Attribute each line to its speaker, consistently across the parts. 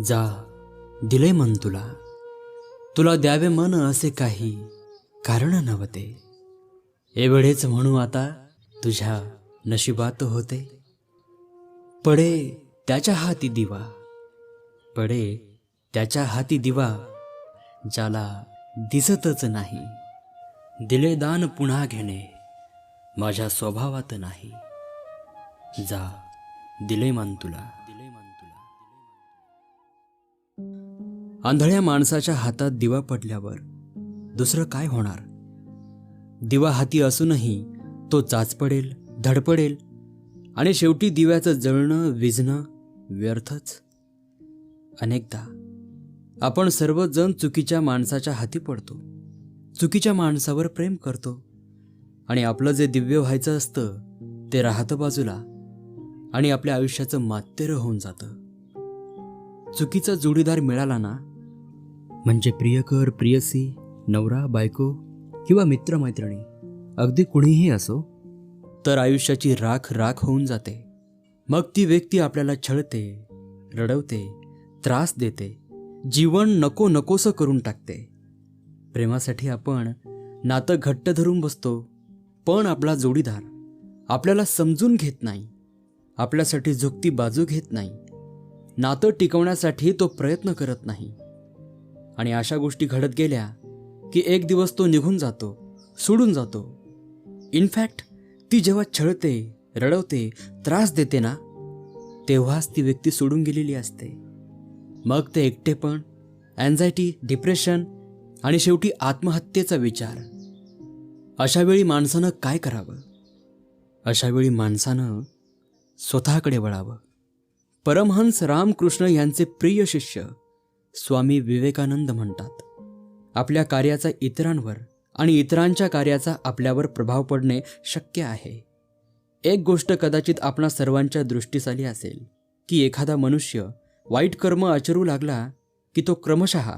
Speaker 1: जा दिले मन तुला. तुला द्यावे मन असे काही कारण नव्हते. एवढेच म्हणू आता तुझ्या नशिबात होते. पडे त्याच्या हाती दिवा. पडे त्याच्या हाती दिवा ज्याला दिसतच नाही. दिले दान पुन्हा घेणे माझ्या स्वभावात नाही. जा दिले मान तुला. आंधळ्या माणसाच्या हातात दिवा पडल्यावर दुसरं काय होणार? दिवा हाती असूनही तो चाचपडेल धडपडेल आणि शेवटी दिव्याचं जळणं विझणं व्यर्थच. अनेकदा आपण सर्वजण चुकीच्या माणसाच्या हाती पडतो चुकीच्या माणसावर प्रेम करतो आणि आपलं जे दिव्य व्हायचं असतं ते राहतं बाजूला आणि आपल्या आयुष्याचं मातेरं होऊन जातं. चुकीचा जोडीदार मिळाला ना म्हणजे प्रियकर प्रियसी नवरा बायको किंवा मित्रमैत्रिणी अगदी कुणीही असो तर आयुष्याची राख राख होऊन जाते. मग ती व्यक्ती आपल्याला छळते रडवते त्रास देते जीवन नको नकोसं करून टाकते. प्रेमासाठी आपण नातं घट्ट धरून बसतो पण आपला जोडीदार आपल्याला समजून घेत नाही आपल्यासाठी झुकती बाजू घेत नाही नातं टिकवण्यासाठी तो प्रयत्न करत नाही. आणि अशा गोष्टी घडत गेल्या की एक दिवस तो निघून जातो सोडून जातो. इनफॅक्ट ती जेव्हा छळते रडवते त्रास देते ना तेव्हाच ती व्यक्ती सोडून गेलेली असते. मग ते एकटेपण अँझायटी डिप्रेशन आणि शेवटी आत्महत्येचा विचार. अशा वेळी माणसानं काय करावं? अशा वेळी माणसानं स्वतःकडे वळावं. परमहंस रामकृष्ण यांचे प्रिय शिष्य स्वामी विवेकानंद म्हणतात आपल्या कार्याचा इतरांवर आणि इतरांच्या कार्याचा आपल्यावर प्रभाव पडणे शक्य आहे. एक गोष्ट कदाचित आपणा सर्वांच्या दृष्टीस आली असेल की एखादा मनुष्य वाईट कर्म आचरू लागला की तो क्रमशः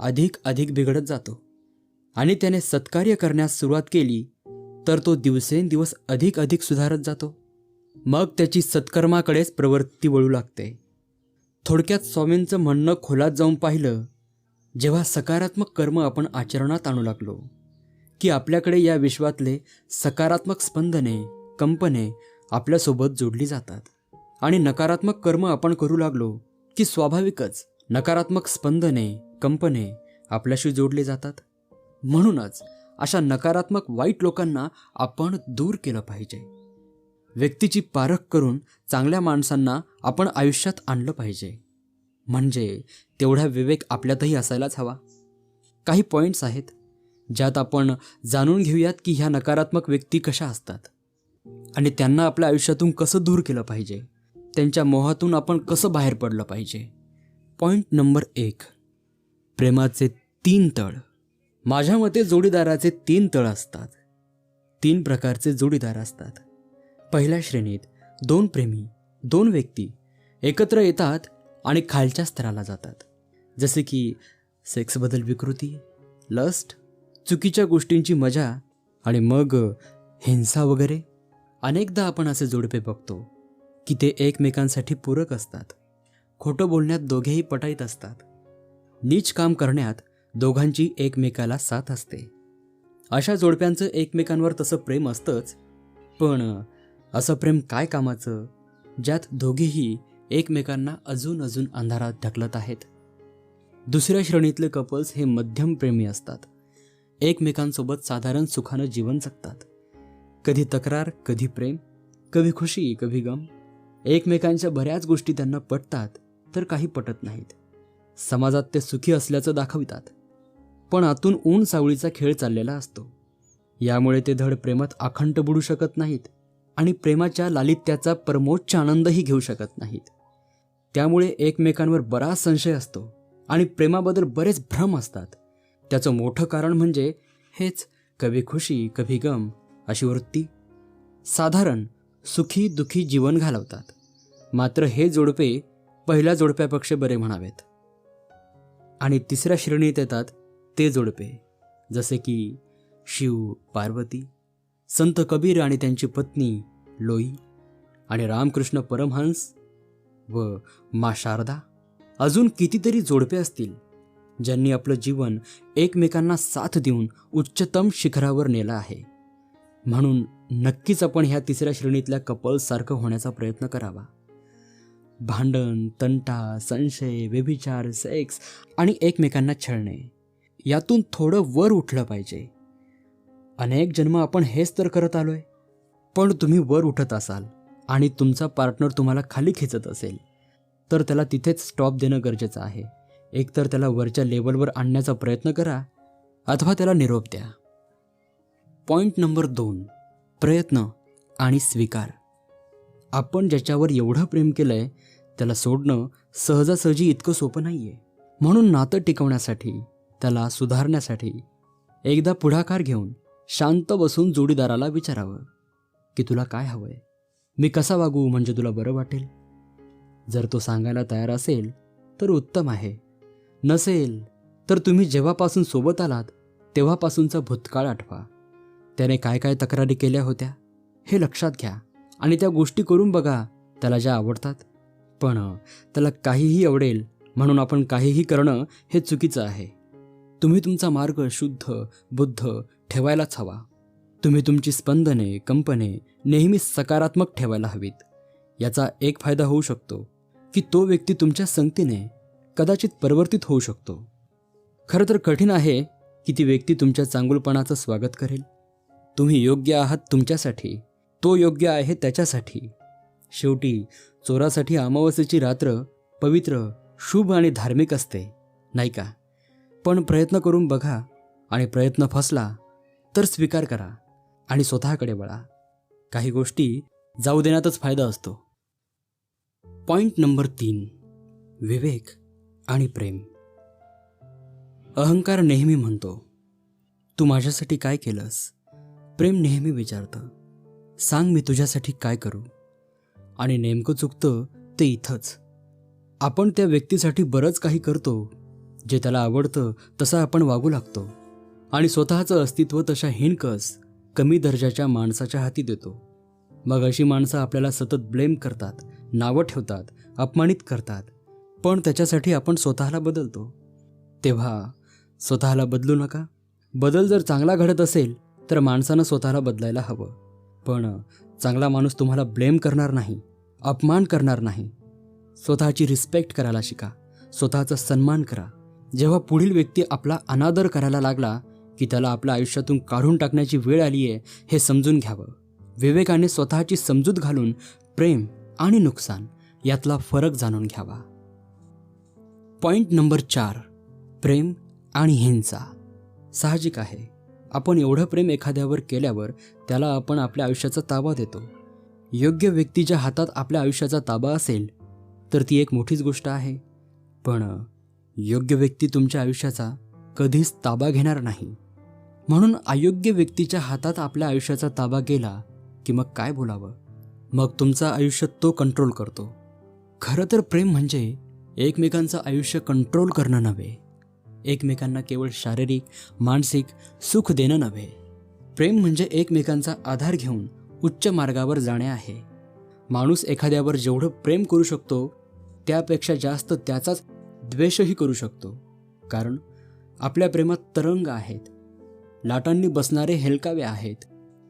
Speaker 1: अधिक अधिक बिघडत जातो. आणि त्याने सत्कार्य करण्यास सुरुवात केली तर तो दिवसेंदिवस अधिक अधिक सुधारत जातो. मग त्याची सत्कर्माकडेच प्रवृत्ती वळू लागते. थोडक्यात स्वामींचं म्हणणं खोलात जाऊन पाहिलं जेव्हा सकारात्मक कर्म आपण आचरणात आणू लागलो की आपल्याकडे या विश्वातले सकारात्मक स्पंदने कंपने आपल्यासोबत जोडली जातात. आणि नकारात्मक कर्म आपण करू लागलो की स्वाभाविकच नकारात्मक स्पंदने कंपने आपल्याशी जोडले जातात. म्हणूनच अशा नकारात्मक वाईट लोकांना आपण दूर केलं पाहिजे. व्यक्तीची पारख करून चांगल्या माणसांना आपण आयुष्यात आणलं पाहिजे. म्हणजे तेवढा विवेक आपल्यातही असायलाच हवा. काही पॉईंट्स आहेत ज्यात आपण जाणून घेऊयात की ह्या नकारात्मक व्यक्ती कशा असतात आणि त्यांना आपल्या आयुष्यातून कसं दूर केलं पाहिजे त्यांच्या मोहातून आपण कसं बाहेर पडलं पाहिजे. पॉईंट नंबर एक प्रेमाचे तीन तळ. माझ्या मते जोडीदाराचे तीन तळ असतात. तीन प्रकारचे जोडीदार असतात. पहिल्या श्रेणीत दोन प्रेमी दोन व्यक्ती एकत्र येतात आणि खालच्या स्तराला जातात. जसे की सेक्सबद्दल विकृती लस्ट चुकीच्या गोष्टींची मजा आणि मग हिंसा वगैरे. अनेकदा आपण असे जोडपे बघतो की ते एकमेकांसाठी पूरक असतात. खोटं बोलण्यात दोघेही पटाईत असतात. नीच काम करण्यात दोघांची एकमेकाला साथ असते. अशा जोडप्यांचं एकमेकांवर तसं प्रेम असतंच पण असं प्रेम काय कामाचं? ज्यात दोघेही एकमेकांना अजून अजून अंधारात ढकलत आहेत. दुसऱ्या श्रेणीतले कपल्स हे मध्यम प्रेमी असतात. एकमेकांसोबत साधारण सुखानं जीवन जगतात. कधी तक्रार कधी प्रेम कधी खुशी कधी गम. एकमेकांच्या बऱ्याच गोष्टी त्यांना पटतात तर काही पटत नाहीत. समाजात ते सुखी असल्याचं दाखवितात. पण आतून ऊन सावळीचा खेळ चाललेला असतो. यामुळे ते धड प्रेमात अखंड बुडू शकत नाहीत. आणि प्रेमाच्या लालित्याचा परमोच्च आनंदही घेऊ शकत नाहीत. त्यामुळे एकमेकांवर बराच संशय असतो आणि प्रेमाबद्दल बरेच भ्रम असतात. त्याचं मोठं कारण म्हणजे हेच कभी खुशी कभी गम अशी वृत्ती. साधारण सुखी दुखी जीवन घालवतात. मात्र हे जोडपे पहिल्या जोडप्यापेक्षा बरे म्हणावेत. आणि तिसऱ्या श्रेणीत येतात ते जोडपे जसे की शिव पार्वती. संत कबीर आणि त्यांची पत्नी लोई आणि रामकृष्ण परमहंस व मा शारदा अजून कितीतरी जोडपे असतील ज्यांनी आपलं जीवन एकमेकांना साथ देऊन उच्चतम शिखरावर नेलं आहे. म्हणून नक्कीच आपण ह्या तिसऱ्या श्रेणीतल्या कपल्ससारखं होण्याचा प्रयत्न करावा. भांडण तंटा संशय व्यभिचार सेक्स आणि एकमेकांना छळणे यातून थोडं वर उठलं पाहिजे. अनेक जन्म आपण हेच तर करत आलोय. पण तुम्ही वर उठत असाल आणि तुमचा पार्टनर तुम्हाला खाली खेचत असेल तर त्याला तिथेच स्टॉप देणं गरजेचं आहे. एकतर त्याला वरच्या लेवलवर आणण्याचा प्रयत्न करा अथवा त्याला निरोप द्या. पॉईंट नंबर दोन. प्रयत्न आणि स्वीकार. आपण ज्याच्यावर एवढं प्रेम केलंय त्याला सोडणं सहजासहजी इतकं सोपं नाही आहे म्हणून नातं टिकवण्यासाठी त्याला सुधारण्यासाठी एकदा पुढाकार घेऊन शांत बसून जोडीदाराला विचारावं की तुला काय हवंय? मी कसा वागू म्हणजे तुला बरं वाटेल? जर तो सांगायला तयार असेल तर उत्तम आहे. नसेल तर तुम्ही जेव्हापासून सोबत आलात तेव्हापासूनचा भूतकाळ आठवा. त्याने काय काय तक्रारी केल्या होत्या हे लक्षात घ्या आणि त्या गोष्टी करून बघा त्याला ज्या आवडतात. पण त्याला काहीही आवडेल म्हणून आपण काहीही करणं हे चुकीचं आहे. तुम्ही तुमचा मार्ग शुद्ध बुद्ध ठेवायलाच हवा. तुम्ही तुमची स्पंदने कंपने नेहमी सकारात्मक ठेवायला हवीत. याचा एक फायदा होऊ शकतो की तो व्यक्ती तुमच्या संगतीने कदाचित परिवर्तित होऊ शकतो. खरं तर कठीण आहे की ती व्यक्ती तुमच्या चांगुलपणाचं स्वागत करेल. तुम्ही योग्य आहात तुमच्यासाठी तो योग्य आहे त्याच्यासाठी. शेवटी चोरासाठी अमावस्येची रात्र पवित्र शुभ आणि धार्मिक असते नाही का? पण प्रयत्न करून बघा आणि प्रयत्न फसला तर स्वीकार करा आणि स्वतःकडे वळा. काही गोष्टी जाऊ देण्यातच फायदा असतो. पॉईंट नंबर तीन. विवेक आणि प्रेम. अहंकार नेहमी म्हणतो तू माझ्यासाठी काय केलंस? प्रेम नेहमी विचारतं. सांग मी तुझ्यासाठी काय करू? आणि नेमकं चुकतं ते इथंच. आपण त्या व्यक्तीसाठी बरंच काही करतो. जे त्याला आवडतं तसं आपण वागू लागतो. आणि स्वतःचं अस्तित्व तशा हिणकस कमी दर्जाच्या माणसाच्या हाती देतो. मग अशी माणसं आपल्याला सतत ब्लेम करतात नावं ठेवतात अपमानित करतात पण त्याच्यासाठी आपण स्वतःला बदलतो. तेव्हा स्वतःला बदलू नका. बदल जर चांगला घडत असेल तर माणसानं स्वतःला बदलायला हवं. पण चांगला माणूस तुम्हाला ब्लेम करणार नाही अपमान करणार नाही. स्वतःची रिस्पेक्ट करायला शिका. स्वतःचा सन्मान करा. जेव्हा पुढील व्यक्ती आपला अनादर करायला लागला की त्याला आपल्या आयुष्यातून काढून टाकण्याची वेळ आली आहे हे समजून घ्यावं. विवेकाने स्वतःची समजूत घालून प्रेम आणि नुकसान यातला फरक जाणून घ्यावा. पॉईंट नंबर चार प्रेम आणि हिंसा. साहजिक आहे. आपण एवढं प्रेम एखाद्यावर केल्यावर त्याला आपण आपल्या आयुष्याचा ताबा देतो. योग्य व्यक्तीच्या हातात आपल्या आयुष्याचा ताबा असेल तर ती एक मोठीच गोष्ट आहे. पण योग्य व्यक्ती तुमच्या आयुष्याचा कधीच ताबा घेणार नाही. म्हणून अयोग्य व्यक्तीच्या हातात आपल्या आयुष्याचा ताबा गेला की मग काय बोलावं? मग तुमचं आयुष्य तो कंट्रोल करतो. खरं तर प्रेम म्हणजे एकमेकांचं आयुष्य कंट्रोल करणं नव्हे. एकमेकांना केवळ शारीरिक मानसिक सुख देणं नव्हे. प्रेम म्हणजे एकमेकांचा आधार घेऊन उच्च मार्गावर जाणे आहे. माणूस एखाद्यावर जेवढं प्रेम करू शकतो त्यापेक्षा जास्त त्याचाच द्वेषही करू शकतो. कारण आपल्या प्रेमात तरंग आहेत. लाटांनी बसणारे हेलकावे आहेत.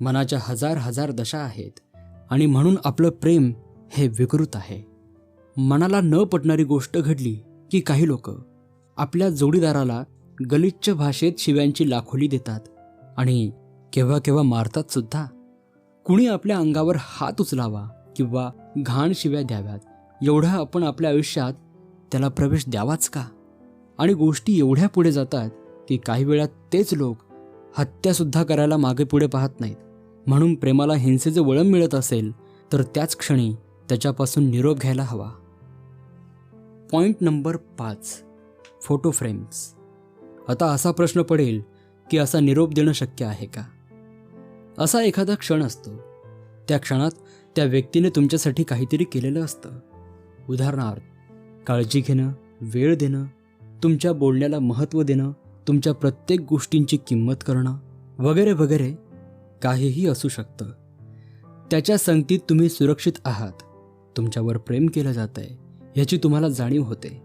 Speaker 1: मनाच्या हजार हजार दशा आहेत. आणि म्हणून आपलं प्रेम हे विकृत आहे. मनाला न पटणारी गोष्ट घडली की काही लोक आपल्या जोडीदाराला गलिच्छ भाषेत शिव्यांची लाखोली देतात आणि केव्हा केव्हा मारतात सुद्धा. कुणी आपल्या अंगावर हात उचलावा किंवा घाण शिव्या द्याव्यात एवढा आपण आपल्या आयुष्यात त्याला प्रवेश द्यावाच का? आणि गोष्टी एवढ्या पुढे जातात की काही वेळा तेच लोक हत्यासुद्धा करायला मागे पुढे पाहत नाहीत. म्हणून प्रेमाला हिंसेचं वळण मिळत असेल तर त्याच क्षणी त्याच्यापासून निरोप घ्यायला हवा. पॉईंट नंबर पाच. Photo frames. आता असा प्रश्न पडेल की असा निरोप देणं शक्य आहे का? असा एखादा क्षण असतो. त्या क्षणात त्या व्यक्तीने तुमच्यासाठी काहीतरी केलेलं असतं. उदाहरणार्थ काळजी घेणं वेळ देणं तुमच्या बोलण्याला महत्त्व देणं तुमच्या प्रत्येक गोष्टींची किंमत करणं वगैरे वगैरे काहीही असू शकतं. त्याच्या संगतीत तुम्ही सुरक्षित आहात. तुमच्यावर प्रेम केलं जात आहे ह्याची तुम्हाला जाणीव होते.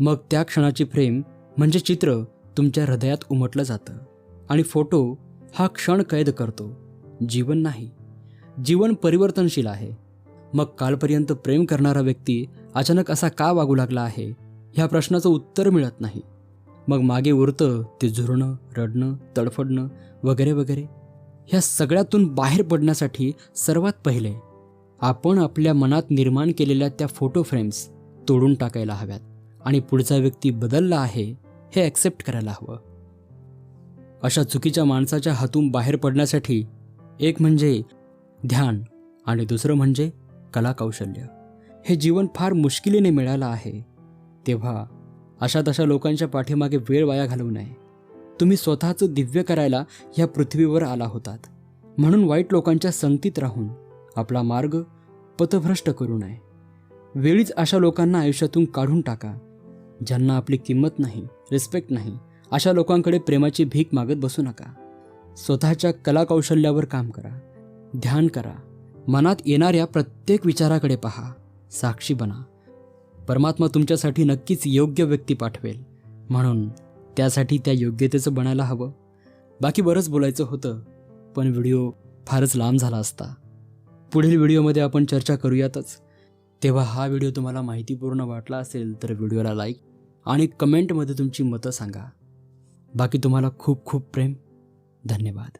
Speaker 1: मग त्या क्षणाची फ्रेम म्हणजे चित्र तुमच्या हृदयात उमटलं जातं. आणि फोटो हा क्षण कैद करतो. जीवन नाही. जीवन परिवर्तनशील आहे. मग कालपर्यंत प्रेम करणारा व्यक्ती अचानक असा का वागू लागला आहे? ह्या प्रश्नाचं उत्तर मिळत नाही. मग मागे उरतं ते झुरणं रडणं तडफडणं वगैरे वगैरे. ह्या सगळ्यातून बाहेर पडण्यासाठी सर्वात पहिले आपण आपल्या मनात निर्माण केलेल्या त्या फोटो फ्रेम्स तोडून टाकायला हव्यात आणि पुढचा व्यक्ती बदलला आहे हे ॲक्सेप्ट करायला हवं. अशा चुकीच्या माणसाच्या हातून बाहेर पडण्यासाठी एक म्हणजे ध्यान आणि दुसरं म्हणजे कलाकौशल्य. हे जीवन फार मुश्किलीने मिळालं आहे. तेव्हा अशा तशा लोकांच्या पाठीमागे वेळ वाया घालवू नये. तुम्ही स्वतःचं दिव्य करायला ह्या पृथ्वीवर आला होतात. म्हणून वाईट लोकांच्या संगतीत राहून आपला मार्ग पथभ्रष्ट करू नये. वेळीच अशा लोकांना आयुष्यातून काढून टाका ज्यांना आपली किंमत नाही रिस्पेक्ट नाही अशा लोकांकडे प्रेमाची भीक मागत बसू नका. स्वतःच्या कलाकौशल्यावर काम करा ध्यान करा मनात येणाऱ्या प्रत्येक विचाराकडे पहा साक्षी बना. परमात्मा तुमच्यासाठी नक्कीच योग्य व्यक्ती पाठवेल. म्हणून त्यासाठी त्या योग्यतेचं बनायला हवं. बाकी बरंच बोलायचं होतं पण व्हिडिओ फारच लांब झाला असता. पुढील व्हिडिओमध्ये आपण चर्चा करूयातच. तेव्हा हा व्हिडिओ तुम्हाला माहितीपूर्ण वाटला असेल तर व्हिडिओला लाईक आणि कमेंटमध्ये तुमची मतं सांगा. बाकी तुम्हाला खूप खूप प्रेम. धन्यवाद.